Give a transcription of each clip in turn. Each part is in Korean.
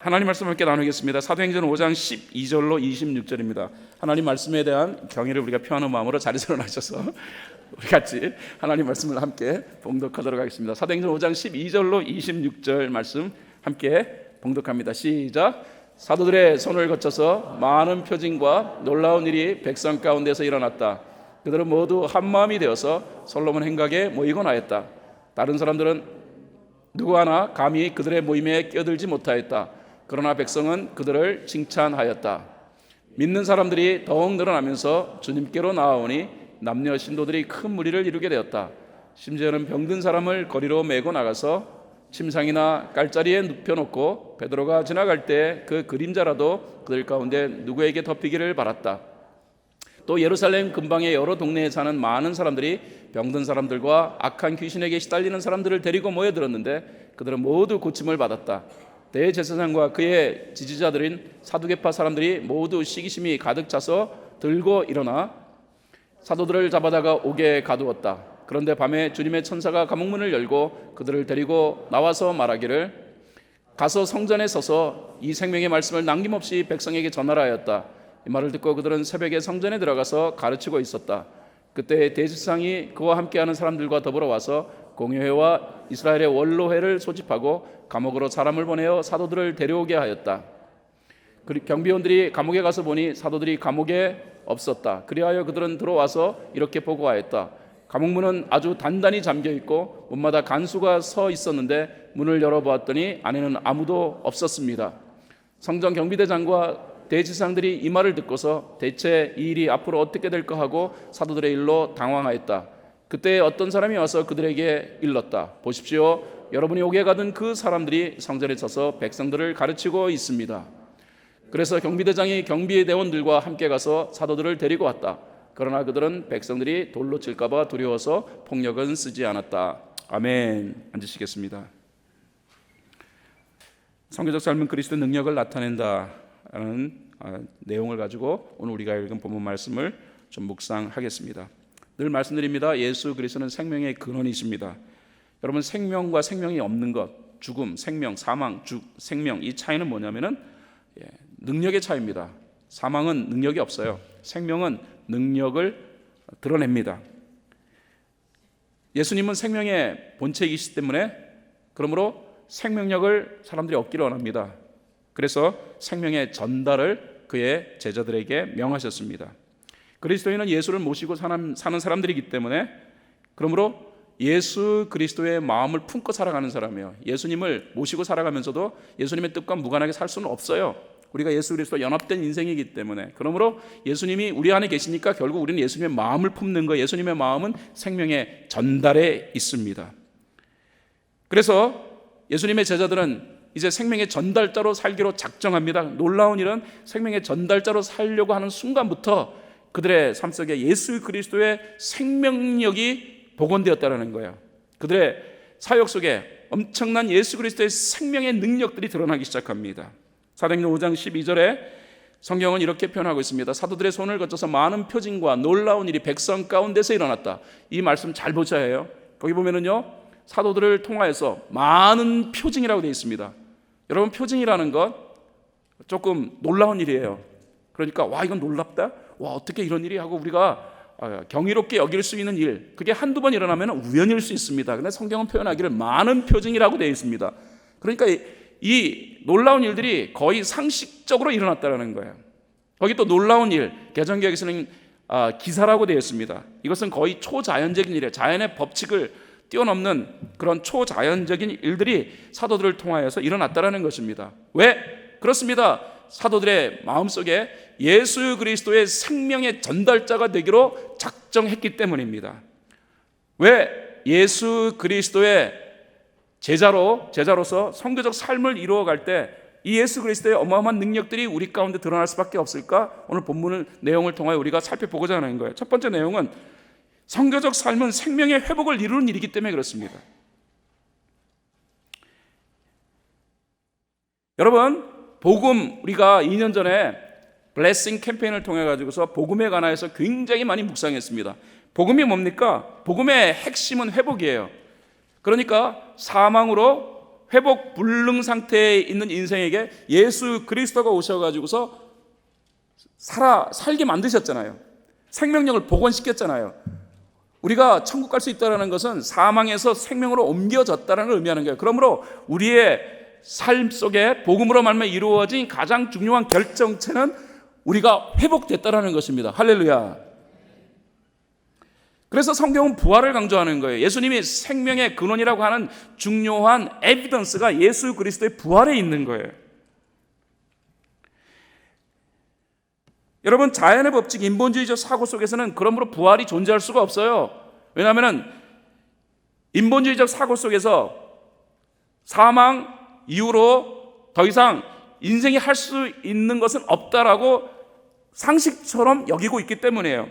하나님 말씀 함께 나누겠습니다. 사도행전 5장 12절로 26절입니다. 하나님 말씀에 대한 경의를 우리가 표하는 마음으로 자리에서 일어나셔서 우리 같이 하나님 말씀을 함께 봉독하도록 하겠습니다. 사도행전 5장 12절로 26절 말씀 함께 봉독합니다. 시작. 사도들의 손을 거쳐서 많은 표징과 놀라운 일이 백성 가운데서 일어났다. 그들은 모두 한 마음이 되어서 솔로몬 행각에 모이곤 하였다. 다른 사람들은 누구 하나 감히 그들의 모임에 끼어들지 못하였다. 그러나 백성은 그들을 칭찬하였다. 믿는 사람들이 더욱 늘어나면서 주님께로 나아오니 남녀 신도들이 큰 무리를 이루게 되었다. 심지어는 병든 사람을 거리로 메고 나가서 침상이나 깔자리에 눕혀놓고 베드로가 지나갈 때 그 그림자라도 그들 가운데 누구에게 덮이기를 바랐다. 또 예루살렘 근방의 여러 동네에 사는 많은 사람들이 병든 사람들과 악한 귀신에게 시달리는 사람들을 데리고 모여들었는데 그들은 모두 고침을 받았다. 대제사장과 그의 지지자들인 사두개파 사람들이 모두 시기심이 가득 차서 들고 일어나 사도들을 잡아다가 옥에 가두었다. 그런데 밤에 주님의 천사가 감옥문을 열고 그들을 데리고 나와서 말하기를 가서 성전에 서서 이 생명의 말씀을 남김없이 백성에게 전하라 하였다. 이 말을 듣고 그들은 새벽에 성전에 들어가서 가르치고 있었다. 그때 대제사장이 그와 함께하는 사람들과 더불어 와서 공회와 이스라엘의 원로회를 소집하고 감옥으로 사람을 보내어 사도들을 데려오게 하였다. 경비원들이 감옥에 가서 보니 사도들이 감옥에 없었다. 그리하여 그들은 들어와서 이렇게 보고하였다. 감옥문은 아주 단단히 잠겨 있고 문마다 간수가 서 있었는데 문을 열어보았더니 안에는 아무도 없었습니다. 성전 경비대장과 대지상들이 이 말을 듣고서 대체 이 일이 앞으로 어떻게 될까 하고 사도들의 일로 당황하였다. 그때 어떤 사람이 와서 그들에게 일렀다. 보십시오. 여러분이 옥에 가던 그 사람들이 성전에 서서 백성들을 가르치고 있습니다. 그래서 경비대장이 경비 대원들과 함께 가서 사도들을 데리고 왔다. 그러나 그들은 백성들이 돌로 칠까봐 두려워서 폭력은 쓰지 않았다. 아멘. 앉으시겠습니다. 성경적 삶은 그리스도 능력을 나타낸다라는 아, 내용을 가지고 오늘 우리가 읽은 본문 말씀을 좀 묵상하겠습니다. 늘 말씀드립니다. 예수 그리스도는 생명의 근원이십니다. 여러분 생명과 생명이 없는 것, 죽음, 생명, 사망, 죽, 생명 이 차이는 뭐냐면은 예, 능력의 차이입니다. 사망은 능력이 없어요. 생명은 능력을 드러냅니다. 예수님은 생명의 본체이시기 때문에 그러므로 생명력을 사람들이 얻기를 원합니다. 그래서 생명의 전달을 그의 제자들에게 명하셨습니다. 그리스도인은 예수를 모시고 사는 사람들이기 때문에 그러므로 예수 그리스도의 마음을 품고 살아가는 사람이에요. 예수님을 모시고 살아가면서도 예수님의 뜻과 무관하게 살 수는 없어요. 우리가 예수 그리스도 연합된 인생이기 때문에 그러므로 예수님이 우리 안에 계시니까 결국 우리는 예수님의 마음을 품는 거 예수님의 마음은 생명의 전달에 있습니다. 그래서 예수님의 제자들은 이제 생명의 전달자로 살기로 작정합니다. 놀라운 일은 생명의 전달자로 살려고 하는 순간부터 그들의 삶 속에 예수 그리스도의 생명력이 복원되었다는 거예요. 그들의 사역 속에 엄청난 예수 그리스도의 생명의 능력들이 드러나기 시작합니다. 사도행전 5장 12절에 성경은 이렇게 표현하고 있습니다. 사도들의 손을 거쳐서 많은 표징과 놀라운 일이 백성 가운데서 일어났다. 이 말씀 잘 보셔야 해요. 거기 보면은요. 사도들을 통하여서 많은 표징이라고 되어 있습니다. 여러분 표징이라는 것 조금 놀라운 일이에요. 그러니까 와 이건 놀랍다. 와 어떻게 이런 일이 하고 우리가 경이롭게 여길 수 있는 일 그게 한두 번 일어나면 우연일 수 있습니다. 근데 성경은 표현하기를 많은 표징이라고 되어 있습니다. 그러니까 이 놀라운 일들이 거의 상식적으로 일어났다는 거예요. 거기 또 놀라운 일 개정기에서는 기사라고 되어 있습니다. 이것은 거의 초자연적인 일이에요. 자연의 법칙을 뛰어넘는 그런 초자연적인 일들이 사도들을 통하여서 일어났다라는 것입니다. 왜? 그렇습니다. 사도들의 마음속에 예수 그리스도의 생명의 전달자가 되기로 작정했기 때문입니다. 왜 예수 그리스도의 제자로 제자로서 성교적 삶을 이루어 갈 때 이 예수 그리스도의 어마어마한 능력들이 우리 가운데 드러날 수밖에 없을까? 오늘 본문을 내용을 통하여 우리가 살펴보고자 하는 거예요. 첫 번째 내용은 성교적 삶은 생명의 회복을 이루는 일이기 때문에 그렇습니다. 여러분, 복음 우리가 2년 전에 블레싱 캠페인을 통해 가지고서 복음에 관하여서 굉장히 많이 묵상했습니다. 복음이 뭡니까? 복음의 핵심은 회복이에요. 그러니까 사망으로 회복 불능 상태에 있는 인생에게 예수 그리스도가 오셔 가지고서 살아 살게 만드셨잖아요. 생명력을 복원시켰잖아요. 우리가 천국 갈 수 있다는 것은 사망에서 생명으로 옮겨졌다는 의미하는 거예요. 그러므로 우리의 삶 속에 복음으로 말며 이루어진 가장 중요한 결정체는 우리가 회복됐다는 것입니다. 할렐루야. 그래서 성경은 부활을 강조하는 거예요. 예수님이 생명의 근원이라고 하는 중요한 에비던스가 예수 그리스도의 부활에 있는 거예요. 여러분 자연의 법칙 인본주의적 사고 속에서는 그러므로 부활이 존재할 수가 없어요. 왜냐하면 인본주의적 사고 속에서 사망 이후로 더 이상 인생이 할 수 있는 것은 없다라고 상식처럼 여기고 있기 때문이에요.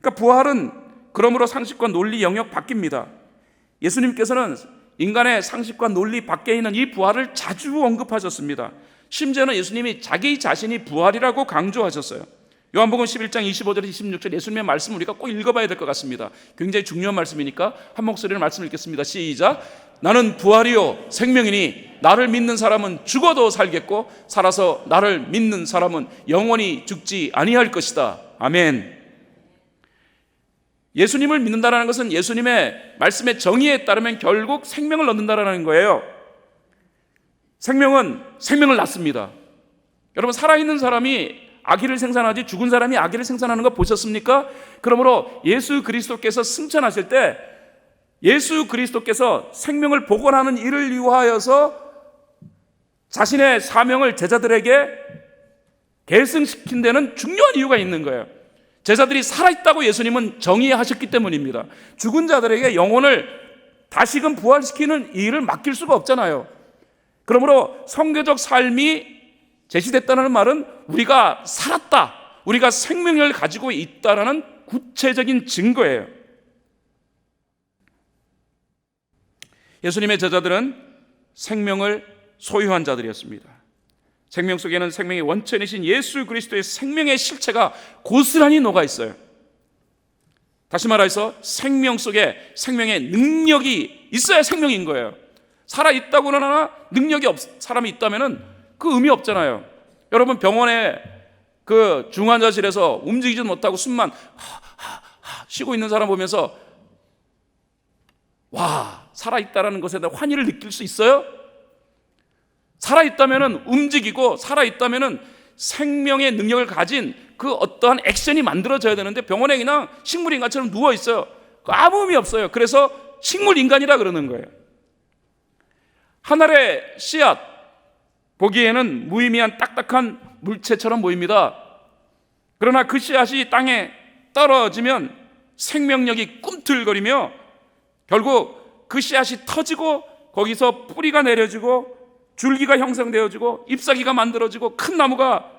그러니까 부활은 그러므로 상식과 논리 영역 바뀝니다. 예수님께서는 인간의 상식과 논리 밖에 있는 이 부활을 자주 언급하셨습니다. 심지어는 예수님이 자기 자신이 부활이라고 강조하셨어요. 요한복음 11장 25절 26절 예수님의 말씀 우리가 꼭 읽어봐야 될 것 같습니다. 굉장히 중요한 말씀이니까 한 목소리로 말씀 읽겠습니다. 시작. 나는 부활이요 생명이니 나를 믿는 사람은 죽어도 살겠고 살아서 나를 믿는 사람은 영원히 죽지 아니할 것이다. 아멘. 예수님을 믿는다라는 것은 예수님의 말씀의 정의에 따르면 결국 생명을 얻는다라는 거예요. 생명은 생명을 낳습니다. 여러분 살아있는 사람이 아기를 생산하지 죽은 사람이 아기를 생산하는 거 보셨습니까? 그러므로 예수 그리스도께서 승천하실 때 예수 그리스도께서 생명을 복원하는 일을 위하여서 자신의 사명을 제자들에게 계승시킨 데는 중요한 이유가 있는 거예요. 제자들이 살아있다고 예수님은 정의하셨기 때문입니다. 죽은 자들에게 영혼을 다시금 부활시키는 일을 맡길 수가 없잖아요. 그러므로 성교적 삶이 제시됐다는 말은 우리가 살았다, 우리가 생명을 가지고 있다라는 구체적인 증거예요. 예수님의 제자들은 생명을 소유한 자들이었습니다. 생명 속에는 생명의 원천이신 예수 그리스도의 생명의 실체가 고스란히 녹아 있어요. 다시 말해서 생명 속에 생명의 능력이 있어야 생명인 거예요. 살아 있다고 하나 능력이 없 사람이 있다면은 그 의미 없잖아요. 여러분 병원에 그 중환자실에서 움직이지 못하고 숨만 쉬고 있는 사람 보면서 와 살아 있다라는 것에 대한 환희를 느낄 수 있어요? 살아 있다면은 움직이고 살아 있다면은 생명의 능력을 가진 그 어떠한 액션이 만들어져야 되는데 병원에 그냥 식물 인간처럼 누워 있어요. 그 아무 의미 없어요. 그래서 식물 인간이라 그러는 거예요. 하늘의 씨앗 보기에는 무의미한 딱딱한 물체처럼 보입니다. 그러나 그 씨앗이 땅에 떨어지면 생명력이 꿈틀거리며 결국 그 씨앗이 터지고 거기서 뿌리가 내려지고 줄기가 형성되어지고 잎사귀가 만들어지고 큰 나무가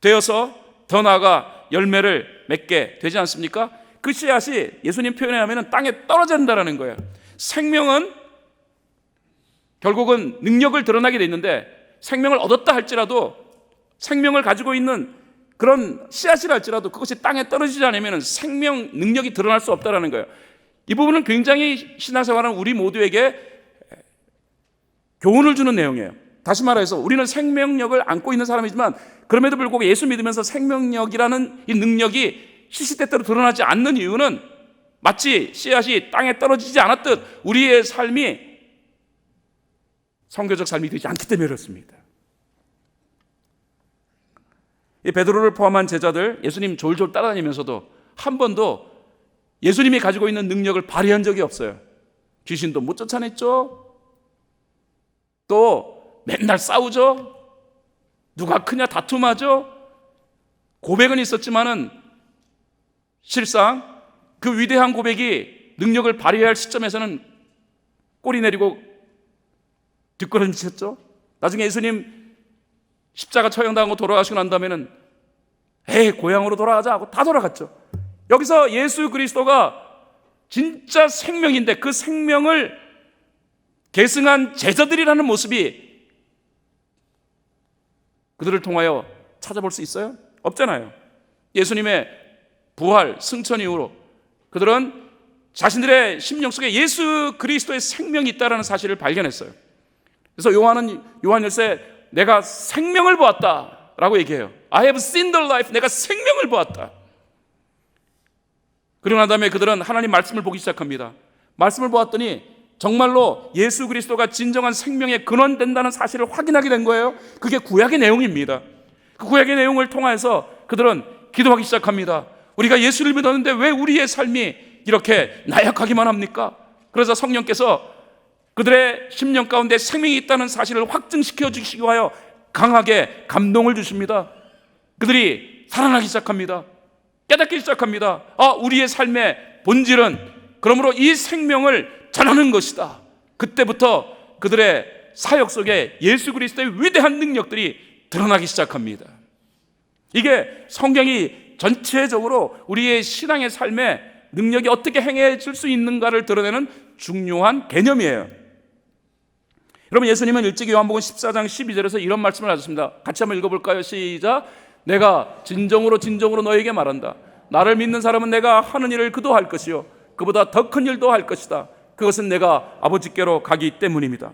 되어서 더 나아가 열매를 맺게 되지 않습니까? 그 씨앗이 예수님 표현에 하면 땅에 떨어진다라는 거예요. 생명은 결국은 능력을 드러나게 돼 있는데 생명을 얻었다 할지라도 생명을 가지고 있는 그런 씨앗이라 할지라도 그것이 땅에 떨어지지 않으면 생명 능력이 드러날 수 없다라는 거예요. 이 부분은 굉장히 신앙생활하는 우리 모두에게 교훈을 주는 내용이에요. 다시 말해서 우리는 생명력을 안고 있는 사람이지만 그럼에도 불구하고 예수 믿으면서 생명력이라는 이 능력이 시시때때로 드러나지 않는 이유는 마치 씨앗이 땅에 떨어지지 않았듯 우리의 삶이 성교적 삶이 되지 않기 때문에 그렇습니다. 이 베드로를 포함한 제자들 예수님 졸졸 따라다니면서도 한 번도 예수님이 가지고 있는 능력을 발휘한 적이 없어요. 귀신도 못 쫓아냈죠. 또 맨날 싸우죠. 누가 크냐 다툼하죠. 고백은 있었지만은 실상 그 위대한 고백이 능력을 발휘할 시점에서는 꼬리 내리고 뒷걸음치셨죠. 나중에 예수님 십자가 처형당하고 돌아가시고 난 다음에는 에이 고향으로 돌아가자 하고 다 돌아갔죠. 여기서 예수 그리스도가 진짜 생명인데 그 생명을 계승한 제자들이라는 모습이 그들을 통하여 찾아볼 수 있어요? 없잖아요. 예수님의 부활, 승천 이후로 그들은 자신들의 심령 속에 예수 그리스도의 생명이 있다라는 사실을 발견했어요. 그래서 요한은 요한일세 내가 생명을 보았다라고 얘기해요. I have seen the life. 내가 생명을 보았다. 그러고 난 다음에 그들은 하나님 말씀을 보기 시작합니다. 말씀을 보았더니 정말로 예수 그리스도가 진정한 생명의 근원 된다는 사실을 확인하게 된 거예요. 그게 구약의 내용입니다. 그 구약의 내용을 통해서 그들은 기도하기 시작합니다. 우리가 예수를 믿었는데 왜 우리의 삶이 이렇게 나약하기만 합니까? 그래서 성령께서 그들의 심령 가운데 생명이 있다는 사실을 확증시켜 주시기 위하여 강하게 감동을 주십니다. 그들이 살아나기 시작합니다. 깨닫기 시작합니다. 아, 우리의 삶의 본질은 그러므로 이 생명을 전하는 것이다. 그때부터 그들의 사역 속에 예수 그리스도의 위대한 능력들이 드러나기 시작합니다. 이게 성경이 전체적으로 우리의 신앙의 삶에 능력이 어떻게 행해질 수 있는가를 드러내는 중요한 개념이에요. 여러분 예수님은 일찍 요한복음 14장 12절에서 이런 말씀을 하셨습니다. 같이 한번 읽어볼까요? 시작. 내가 진정으로 진정으로 너에게 말한다. 나를 믿는 사람은 내가 하는 일을 그도 할 것이요 그보다 더 큰 일도 할 것이다. 그것은 내가 아버지께로 가기 때문입니다.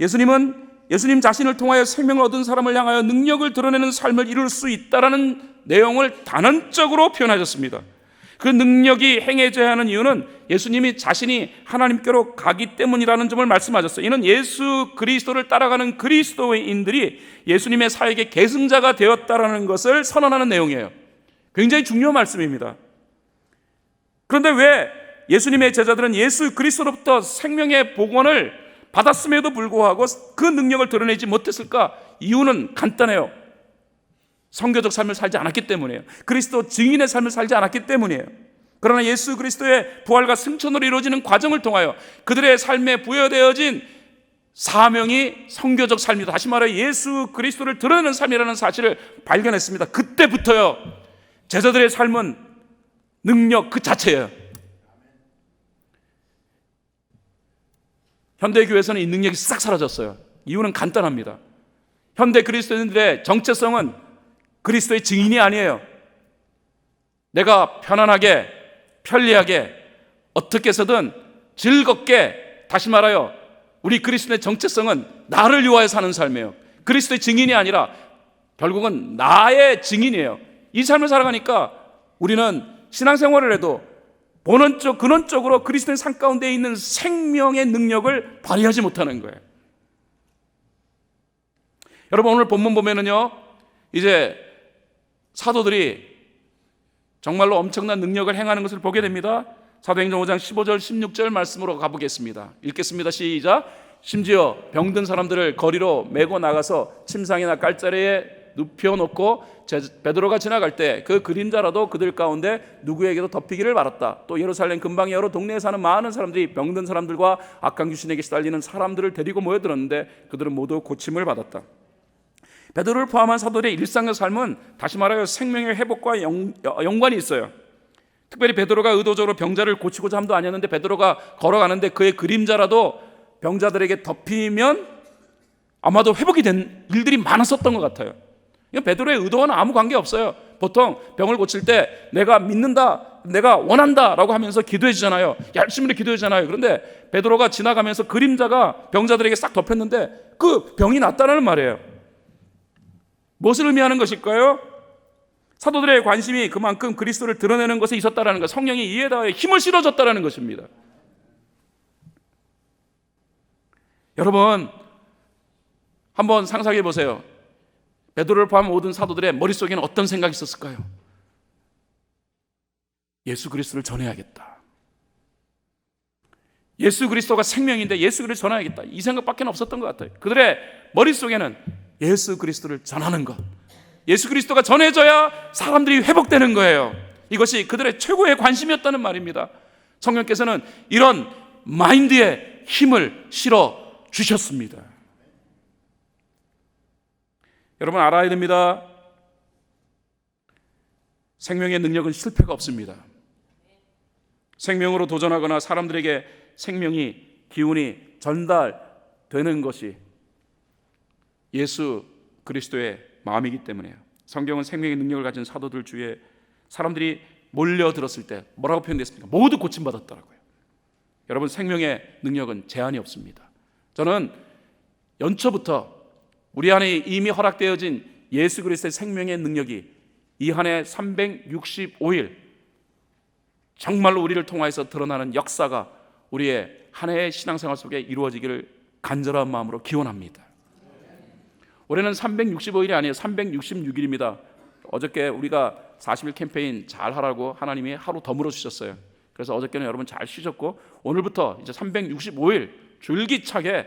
예수님은 예수님 자신을 통하여 생명을 얻은 사람을 향하여 능력을 드러내는 삶을 이룰 수 있다라는 내용을 단언적으로 표현하셨습니다. 그 능력이 행해져야 하는 이유는 예수님이 자신이 하나님께로 가기 때문이라는 점을 말씀하셨어요. 이는 예수 그리스도를 따라가는 그리스도인들이 예수님의 사역의 계승자가 되었다라는 것을 선언하는 내용이에요. 굉장히 중요한 말씀입니다. 그런데 왜 예수님의 제자들은 예수 그리스도로부터 생명의 복원을 받았음에도 불구하고 그 능력을 드러내지 못했을까? 이유는 간단해요. 성교적 삶을 살지 않았기 때문이에요. 그리스도 증인의 삶을 살지 않았기 때문이에요. 그러나 예수 그리스도의 부활과 승천으로 이루어지는 과정을 통하여 그들의 삶에 부여되어진 사명이 성교적 삶이다. 다시 말해 예수 그리스도를 드러내는 삶이라는 사실을 발견했습니다. 그때부터요. 제자들의 삶은 능력 그 자체예요. 현대 교회에서는 이 능력이 싹 사라졌어요. 이유는 간단합니다. 현대 그리스도인들의 정체성은 그리스도의 증인이 아니에요. 내가 편안하게, 편리하게, 어떻게 해서든 즐겁게, 다시 말하여, 우리 그리스도의 정체성은 나를 위하여 사는 삶이에요. 그리스도의 증인이 아니라 결국은 나의 증인이에요. 이 삶을 살아가니까 우리는 신앙생활을 해도 본원적, 근원적으로 그리스도의 삶 가운데 있는 생명의 능력을 발휘하지 못하는 거예요. 여러분 오늘 본문 보면은요, 이제 사도들이 정말로 엄청난 능력을 행하는 것을 보게 됩니다. 사도행전 5장 15절 16절 말씀으로 가보겠습니다. 읽겠습니다. 시작. 심지어 병든 사람들을 거리로 메고 나가서 침상이나 깔자리에 눕혀놓고 베드로가 지나갈 때 그 그림자라도 그들 가운데 누구에게도 덮이기를 바랐다. 또 예루살렘 근방의 여러 동네에 사는 많은 사람들이 병든 사람들과 악한 귀신에게 시달리는 사람들을 데리고 모여들었는데 그들은 모두 고침을 받았다. 베드로를 포함한 사도들의 일상의 삶은 다시 말하여 생명의 회복과 연, 연관이 있어요. 특별히 베드로가 의도적으로 병자를 고치고자 함도 아니었는데 베드로가 걸어가는데 그의 그림자라도 병자들에게 덮이면 아마도 회복이 된 일들이 많았었던 것 같아요. 베드로의 의도와는 아무 관계 없어요. 보통 병을 고칠 때 내가 믿는다, 내가 원한다라고 하면서 기도해 주잖아요. 열심히 기도해 주잖아요. 그런데 베드로가 지나가면서 그림자가 병자들에게 싹 덮였는데 그 병이 낫다는 말이에요. 무엇을 의미하는 것일까요? 사도들의 관심이 그만큼 그리스도를 드러내는 것에 있었다라는 것, 성령이 이에 더해 힘을 실어줬다라는 것입니다. 여러분, 한번 상상해 보세요. 베드로를 포함한 모든 사도들의 머릿속에는 어떤 생각이 있었을까요? 예수 그리스도를 전해야겠다. 예수 그리스도가 생명인데 예수 그리스도를 전해야겠다. 이 생각밖에 없었던 것 같아요. 그들의 머릿속에는 예수 그리스도를 전하는 것. 예수 그리스도가 전해져야 사람들이 회복되는 거예요. 이것이 그들의 최고의 관심이었다는 말입니다. 성령께서는 이런 마인드에 힘을 실어 주셨습니다. 여러분 알아야 됩니다. 생명의 능력은 실패가 없습니다. 생명으로 도전하거나 사람들에게 생명이 기운이 전달되는 것이 예수 그리스도의 마음이기 때문에요. 성경은 생명의 능력을 가진 사도들 주에 사람들이 몰려들었을 때 뭐라고 표현됐습니까? 모두 고침받았더라고요. 여러분 생명의 능력은 제한이 없습니다. 저는 연초부터 우리 안에 이미 허락되어진 예수 그리스도의 생명의 능력이 이 한 해 365일 정말로 우리를 통하여서 드러나는 역사가 우리의 한 해의 신앙생활 속에 이루어지기를 간절한 마음으로 기원합니다. 올해는 365일이 아니에요. 366일입니다. 어저께 우리가 40일 캠페인 잘 하라고 하나님이 하루 더 물어 주셨어요. 그래서 어저께는 여러분 잘 쉬셨고 오늘부터 이제 365일 줄기차게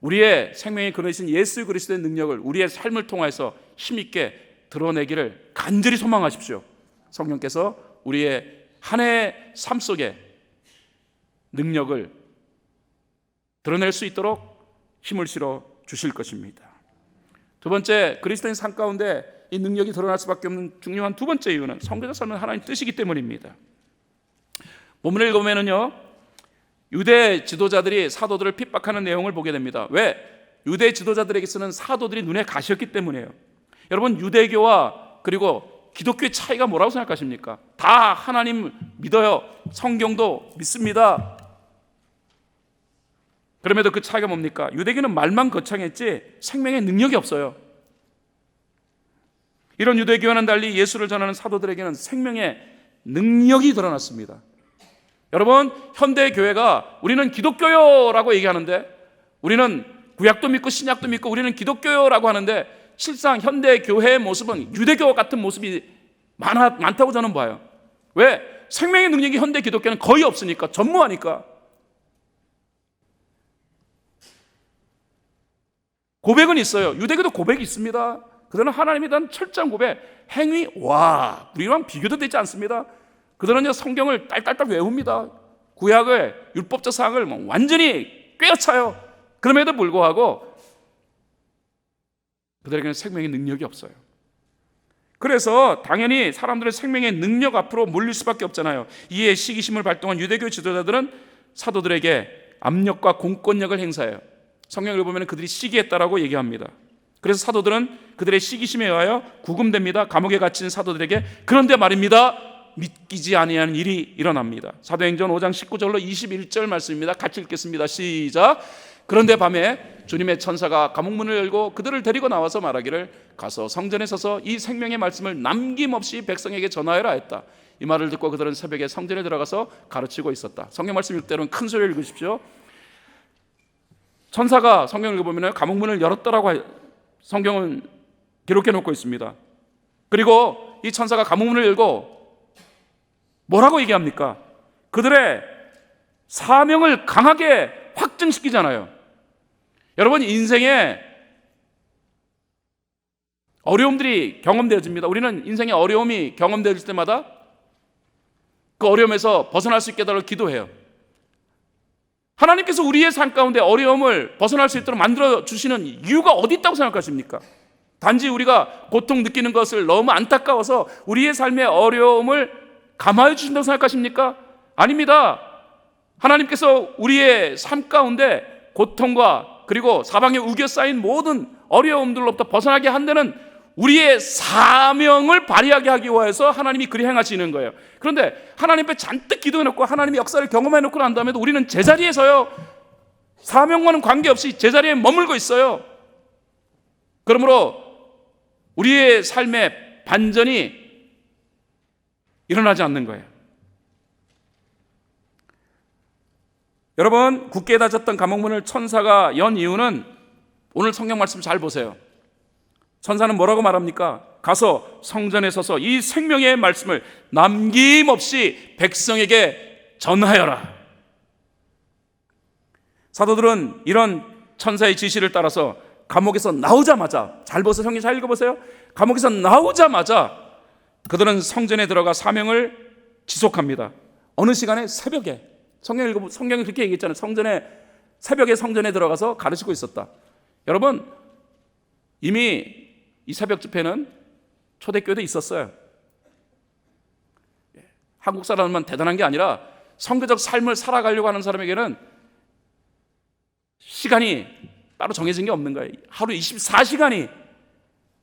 우리의 생명의 근원이신 예수 그리스도의 능력을 우리의 삶을 통해서 힘있게 드러내기를 간절히 소망하십시오. 성령께서 우리의 한 해의 삶 속에 능력을 드러낼 수 있도록 힘을 실어 주실 것입니다. 두 번째 그리스도인 삶 가운데 이 능력이 드러날 수밖에 없는 중요한 두 번째 이유는 성도자 삶은 하나님 뜻이기 때문입니다. 본문을 읽으면은요 유대 지도자들이 사도들을 핍박하는 내용을 보게 됩니다. 왜? 유대 지도자들에게서는 사도들이 눈에 가시였기 때문이에요. 여러분 유대교와 그리고 기독교의 차이가 뭐라고 생각하십니까? 다 하나님 믿어요. 성경도 믿습니다. 그럼에도 그 차이가 뭡니까? 유대교는 말만 거창했지 생명의 능력이 없어요. 이런 유대교와는 달리 예수를 전하는 사도들에게는 생명의 능력이 드러났습니다. 여러분, 현대 교회가 우리는 기독교요라고 얘기하는데 우리는 구약도 믿고 신약도 믿고 우리는 기독교요라고 하는데 실상 현대 교회의 모습은 유대교 같은 모습이 많아, 많다고 저는 봐요. 왜? 생명의 능력이 현대 기독교는 거의 없으니까 전무하니까 고백은 있어요. 유대교도 고백이 있습니다. 그들은 하나님에 대한 철저한 고백, 행위, 와, 우리랑 비교도 되지 않습니다. 그들은 성경을 딸딸딸 외웁니다. 구약을, 율법적 사항을 뭐 완전히 꿰어차요. 그럼에도 불구하고 그들에게는 생명의 능력이 없어요. 그래서 당연히 사람들의 생명의 능력 앞으로 몰릴 수밖에 없잖아요. 이에 시기심을 발동한 유대교 지도자들은 사도들에게 압력과 공권력을 행사해요. 성경을 보면 그들이 시기했다라고 얘기합니다. 그래서 사도들은 그들의 시기심에 의하여 구금됩니다. 감옥에 갇힌 사도들에게 그런데 말입니다. 믿기지 아니하는 일이 일어납니다. 사도행전 5장 19절로 21절 말씀입니다. 같이 읽겠습니다. 시작. 그런데 밤에 주님의 천사가 감옥 문을 열고 그들을 데리고 나와서 말하기를 가서 성전에 서서 이 생명의 말씀을 남김없이 백성에게 전하여라 했다. 이 말을 듣고 그들은 새벽에 성전에 들어가서 가르치고 있었다. 성경 말씀 읽대로는 큰 소리를 읽으십시오. 천사가 성경을 읽어보면 감옥문을 열었다라고 성경은 기록해 놓고 있습니다. 그리고 이 천사가 감옥문을 열고 뭐라고 얘기합니까? 그들의 사명을 강하게 확증시키잖아요. 여러분 인생에 어려움들이 경험되어집니다. 우리는 인생의 어려움이 경험되어질 때마다 그 어려움에서 벗어날 수 있게 달라고 기도해요. 하나님께서 우리의 삶 가운데 어려움을 벗어날 수 있도록 만들어 주시는 이유가 어디 있다고 생각하십니까? 단지 우리가 고통 느끼는 것을 너무 안타까워서 우리의 삶의 어려움을 감화해 주신다고 생각하십니까? 아닙니다. 하나님께서 우리의 삶 가운데 고통과 그리고 사방에 우겨 쌓인 모든 어려움들로부터 벗어나게 한 데는 우리의 사명을 발휘하게 하기 위해서 하나님이 그리 행하시는 거예요. 그런데 하나님 앞에 잔뜩 기도해놓고 하나님의 역사를 경험해놓고 난 다음에도 우리는 제자리에서요 사명과는 관계없이 제자리에 머물고 있어요. 그러므로 우리의 삶의 반전이 일어나지 않는 거예요. 여러분 굳게 닫혔던 감옥문을 천사가 연 이유는 오늘 성경 말씀 잘 보세요. 천사는 뭐라고 말합니까? 가서 성전에 서서 이 생명의 말씀을 남김없이 백성에게 전하여라. 사도들은 이런 천사의 지시를 따라서 감옥에서 나오자마자 잘 보세요. 성경 잘 읽어보세요. 감옥에서 나오자마자 그들은 성전에 들어가 사명을 지속합니다. 어느 시간에 새벽에 성경 읽어 성경이 그렇게 얘기했잖아요. 성전에 새벽에 성전에 들어가서 가르치고 있었다. 여러분 이미 이 새벽 집회는 초대교회도 있었어요. 예, 한국 사람만 대단한 게 아니라 성교적 삶을 살아가려고 하는 사람에게는 시간이 따로 정해진 게 없는 거예요. 하루 24시간이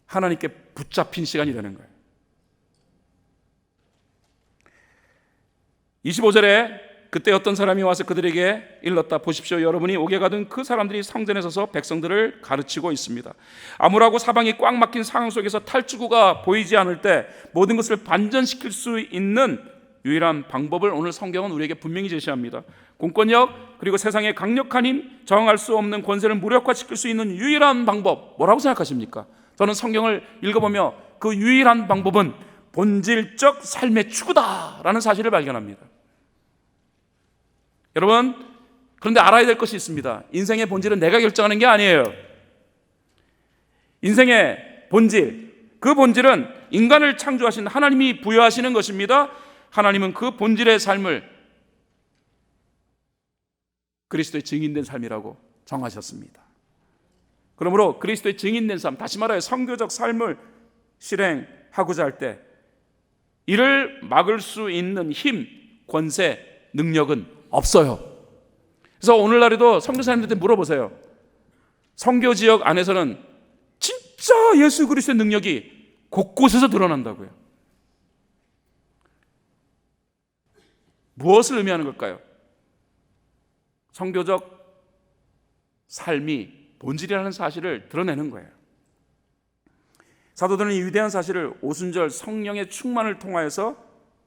하나님께 붙잡힌 시간이 되는 거예요. 25절에 그때 어떤 사람이 와서 그들에게 일렀다. 보십시오. 여러분이 옥에 가던 그 사람들이 성전에 서서 백성들을 가르치고 있습니다. 암울하고 사방이 꽉 막힌 상황 속에서 탈주구가 보이지 않을 때 모든 것을 반전시킬 수 있는 유일한 방법을 오늘 성경은 우리에게 분명히 제시합니다. 공권력 그리고 세상의 강력한 힘 저항할 수 없는 권세를 무력화시킬 수 있는 유일한 방법 뭐라고 생각하십니까? 저는 성경을 읽어보며 그 유일한 방법은 본질적 삶의 추구다라는 사실을 발견합니다 여러분, 그런데 알아야 될 것이 있습니다. 인생의 본질은 내가 결정하는 게 아니에요. 인생의 본질, 그 본질은 인간을 창조하신 하나님이 부여하시는 것입니다. 하나님은 그 본질의 삶을 그리스도의 증인된 삶이라고 정하셨습니다. 그러므로 그리스도의 증인된 삶, 다시 말하여 성교적 삶을 실행하고자 할 때 이를 막을 수 있는 힘, 권세, 능력은 없어요. 그래서 오늘날에도 선교사님들한테 물어보세요. 선교 지역 안에서는 진짜 예수 그리스도의 능력이 곳곳에서 드러난다고요. 무엇을 의미하는 걸까요? 선교적 삶이 본질이라는 사실을 드러내는 거예요. 사도들은 이 위대한 사실을 오순절 성령의 충만을 통하여서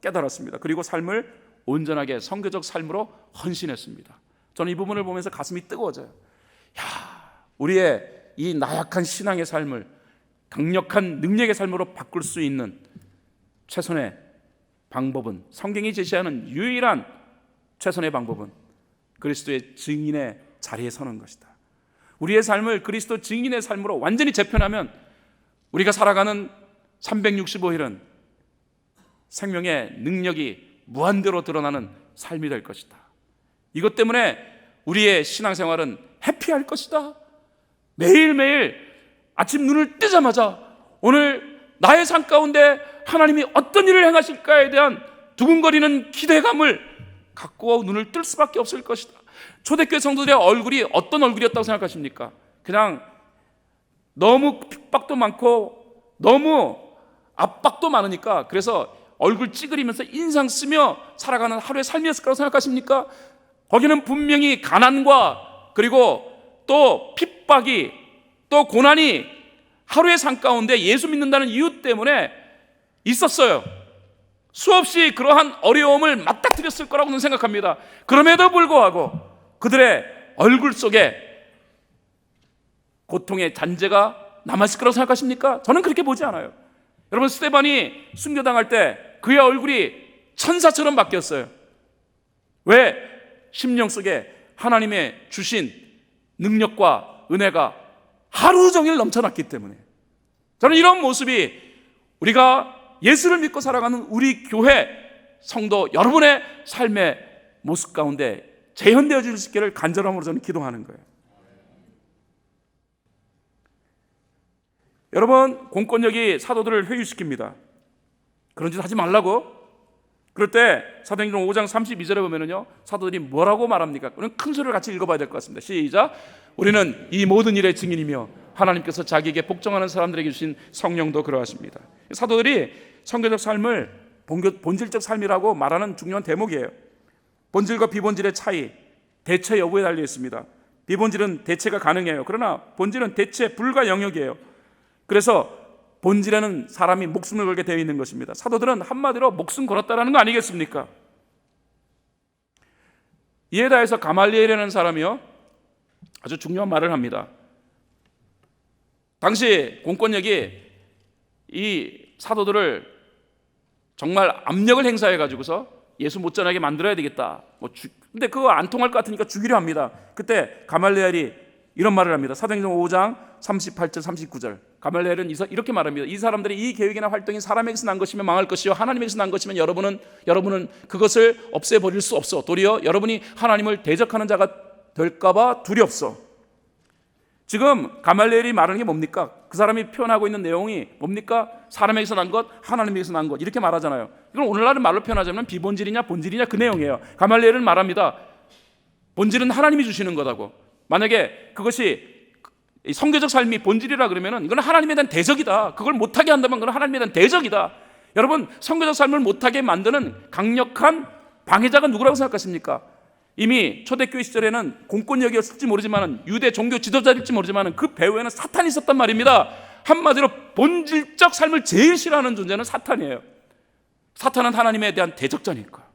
깨달았습니다. 그리고 삶을 온전하게 성교적 삶으로 헌신했습니다. 저는 이 부분을 보면서 가슴이 뜨거워져요. 야, 우리의 이 나약한 신앙의 삶을 강력한 능력의 삶으로 바꿀 수 있는 최선의 방법은 성경이 제시하는 유일한 최선의 방법은 그리스도의 증인의 자리에 서는 것이다. 우리의 삶을 그리스도 증인의 삶으로 완전히 재편하면 우리가 살아가는 365일은 생명의 능력이 무한대로 드러나는 삶이 될 것이다. 이것 때문에 우리의 신앙생활은 해피할 것이다. 매일매일 아침 눈을 뜨자마자 오늘 나의 삶 가운데 하나님이 어떤 일을 행하실까에 대한 두근거리는 기대감을 갖고 눈을 뜰 수밖에 없을 것이다. 초대교회 성도들의 얼굴이 어떤 얼굴이었다고 생각하십니까? 그냥 너무 핍박도 많고 너무 압박도 많으니까 그래서 얼굴 찌그리면서 인상 쓰며 살아가는 하루의 삶이었을 거라고 생각하십니까? 거기는 분명히 가난과 그리고 또 핍박이 또 고난이 하루의 삶 가운데 예수 믿는다는 이유 때문에 있었어요. 수없이 그러한 어려움을 맞닥뜨렸을 거라고 저는 생각합니다. 그럼에도 불구하고 그들의 얼굴 속에 고통의 잔재가 남았을 거라고 생각하십니까? 저는 그렇게 보지 않아요. 여러분 스테반이 순교당할 때 그의 얼굴이 천사처럼 바뀌었어요. 왜? 심령 속에 하나님의 주신 능력과 은혜가 하루 종일 넘쳐났기 때문에. 저는 이런 모습이 우리가 예수를 믿고 살아가는 우리 교회 성도 여러분의 삶의 모습 가운데 재현되어 줄 수 있기를 간절함으로 저는 기도하는 거예요. 여러분, 공권력이 사도들을 회유시킵니다. 그런 짓 하지 말라고. 그럴 때 사도행전 5장 32절에 보면은요. 사도들이 뭐라고 말합니까? 우리는 큰 소리를 같이 읽어 봐야 될 것 같습니다. 시작. 우리는 이 모든 일의 증인이며 하나님께서 자기에게 복종하는 사람들에게 주신 성령도 그러하십니다. 사도들이 성교적 삶을 본질적 삶이라고 말하는 중요한 대목이에요. 본질과 비본질의 차이, 대체 여부에 달려 있습니다. 비본질은 대체가 가능해요. 그러나 본질은 대체 불가 영역이에요. 그래서 본질에는 사람이 목숨을 걸게 되어 있는 것입니다. 사도들은 한마디로 목숨 걸었다라는 거 아니겠습니까? 이에 대해서 가말리엘이라는 사람이요 아주 중요한 말을 합니다. 당시 공권력이 이 사도들을 정말 압력을 행사해 가지고서 예수 못 전하게 만들어야 되겠다. 뭐 주, 근데 그거 안 통할 것 같으니까 죽이려 합니다. 그때 가말리엘이 이런 말을 합니다. 사도행전 5장 38절 39절. 가말리엘은 이렇게 말합니다. 이 사람들이 이 계획이나 활동이 사람에게서 난 것이면 망할 것이요 하나님에게서 난 것이면 여러분은 여러분은 그것을 없애 버릴 수 없어. 도리어 여러분이 하나님을 대적하는 자가 될까 봐 두렵소. 지금 가말리엘이 말하는 게 뭡니까? 그 사람이 표현하고 있는 내용이 뭡니까? 사람에게서 난 것, 하나님에게서 난 것. 이렇게 말하잖아요. 이건 오늘날은 말로 표현하자면 비본질이냐 본질이냐 그 내용이에요. 가말리엘은 말합니다. 본질은 하나님이 주시는 거다고. 만약에 그것이 성교적 삶이 본질이라 그러면은 이건 하나님에 대한 대적이다. 그걸 못하게 한다면 그건 하나님에 대한 대적이다. 여러분 성교적 삶을 못하게 만드는 강력한 방해자가 누구라고 생각하십니까? 이미 초대교회 시절에는 공권력이었을지 모르지만 유대 종교 지도자일지 모르지만 그 배후에는 사탄이 있었단 말입니다. 한마디로 본질적 삶을 제일 싫어하는 존재는 사탄이에요. 사탄은 하나님에 대한 대적자니까.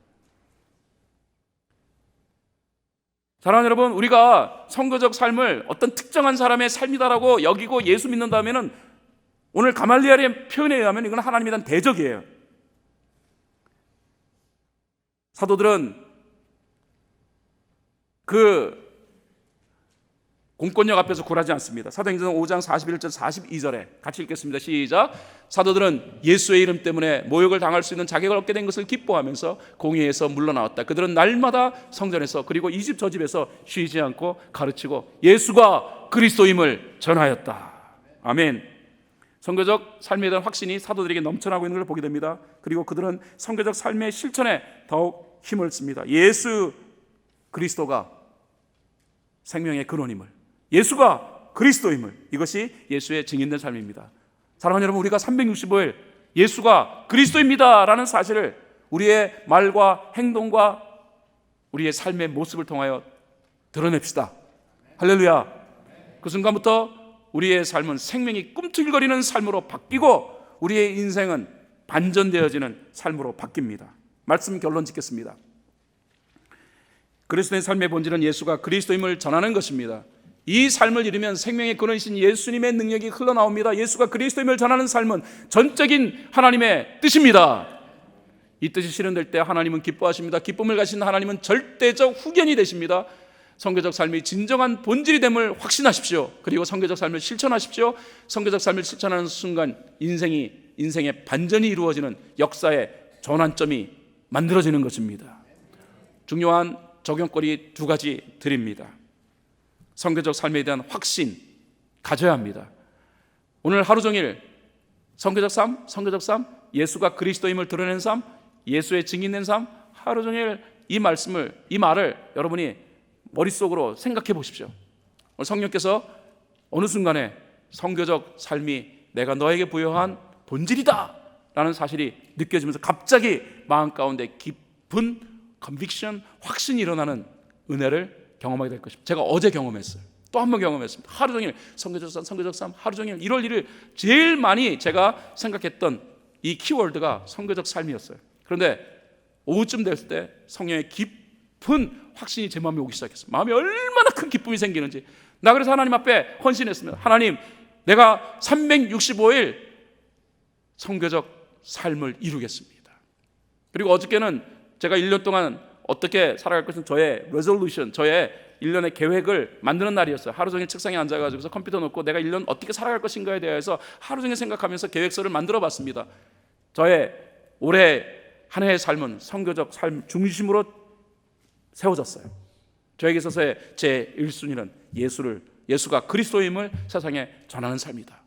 사랑하는 여러분, 우리가 선거적 삶을 어떤 특정한 사람의 삶이다라고 여기고 예수 믿는다면은 오늘 가말리엘의 표현에 의하면 이건 하나님에 대한 대적이에요. 사도들은 그 공권력 앞에서 굴하지 않습니다. 사도행전 5장 41절 42절에 같이 읽겠습니다. 시작. 사도들은 예수의 이름 때문에 모욕을 당할 수 있는 자격을 얻게 된 것을 기뻐하면서 공회에서 물러나왔다. 그들은 날마다 성전에서 그리고 이 집 저 집에서 쉬지 않고 가르치고 예수가 그리스도임을 전하였다. 아멘. 선교적 삶에 대한 확신이 사도들에게 넘쳐나고 있는 걸 보게 됩니다. 그리고 그들은 선교적 삶의 실천에 더욱 힘을 씁니다. 예수 그리스도가 생명의 근원임을 예수가 그리스도임을 이것이 예수의 증인된 삶입니다. 사랑하는 여러분 우리가 365일 예수가 그리스도입니다라는 사실을 우리의 말과 행동과 우리의 삶의 모습을 통하여 드러냅시다. 할렐루야. 그 순간부터 우리의 삶은 생명이 꿈틀거리는 삶으로 바뀌고 우리의 인생은 반전되어지는 삶으로 바뀝니다. 말씀 결론 짓겠습니다. 그리스도의 삶의 본질은 예수가 그리스도임을 전하는 것입니다. 이 삶을 이루면 생명의 근원이신 예수님의 능력이 흘러나옵니다. 예수가 그리스도임을 전하는 삶은 전적인 하나님의 뜻입니다. 이 뜻이 실현될 때 하나님은 기뻐하십니다. 기쁨을 가신 하나님은 절대적 후견이 되십니다. 성교적 삶이 진정한 본질이 됨을 확신하십시오. 그리고 성교적 삶을 실천하십시오. 성교적 삶을 실천하는 순간 인생이 인생의 반전이 이루어지는 역사의 전환점이 만들어지는 것입니다. 중요한 적용거리 두 가지 드립니다. 성교적 삶에 대한 확신 가져야 합니다. 오늘 하루 종일 성교적 삶, 성교적 삶, 예수가 그리스도임을 드러낸 삶, 예수의 증인된 삶, 하루 종일 이 말씀을 이 말을 여러분이 머릿속으로 생각해 보십시오. 오늘 성령께서 어느 순간에 성교적 삶이 내가 너에게 부여한 본질이다 라는 사실이 느껴지면서 갑자기 마음 가운데 깊은 컨빅션, 확신이 일어나는 은혜를 경험하게 될 것입니다. 제가 어제 경험했어요. 또 한 번 경험했습니다. 하루 종일 성교적 삶, 성교적 삶, 하루 종일 1월 1일 제일 많이 제가 생각했던 이 키워드가 성교적 삶이었어요. 그런데 오후쯤 됐을 때 성령의 깊은 확신이 제 마음에 오기 시작했어요. 마음에 얼마나 큰 기쁨이 생기는지. 나 그래서 하나님 앞에 헌신했습니다. 하나님, 내가 365일 성교적 삶을 이루겠습니다. 그리고 어저께는 제가 1년 동안 어떻게 살아갈 것은 저의 레졸루션, 저의 1년의 계획을 만드는 날이었어요. 하루 종일 책상에 앉아가지고서 컴퓨터 놓고 내가 1년 어떻게 살아갈 것인가에 대해서 하루 종일 생각하면서 계획서를 만들어 봤습니다. 저의 올해 한 해의 삶은 성교적 삶 중심으로 세워졌어요. 저에게 있어서의 제 1순위는 예수를 예수가 그리스도임을 세상에 전하는 삶이다.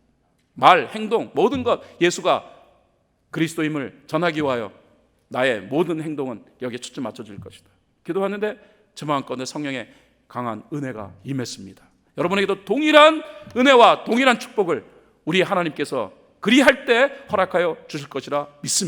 말, 행동, 모든 것 예수가 그리스도임을 전하기 위하여 나의 모든 행동은 여기에 초점 맞춰질 것이다. 기도하는데 저 마음껏 성령의 강한 은혜가 임했습니다. 여러분에게도 동일한 은혜와 동일한 축복을 우리 하나님께서 그리할 때 허락하여 주실 것이라 믿습니다.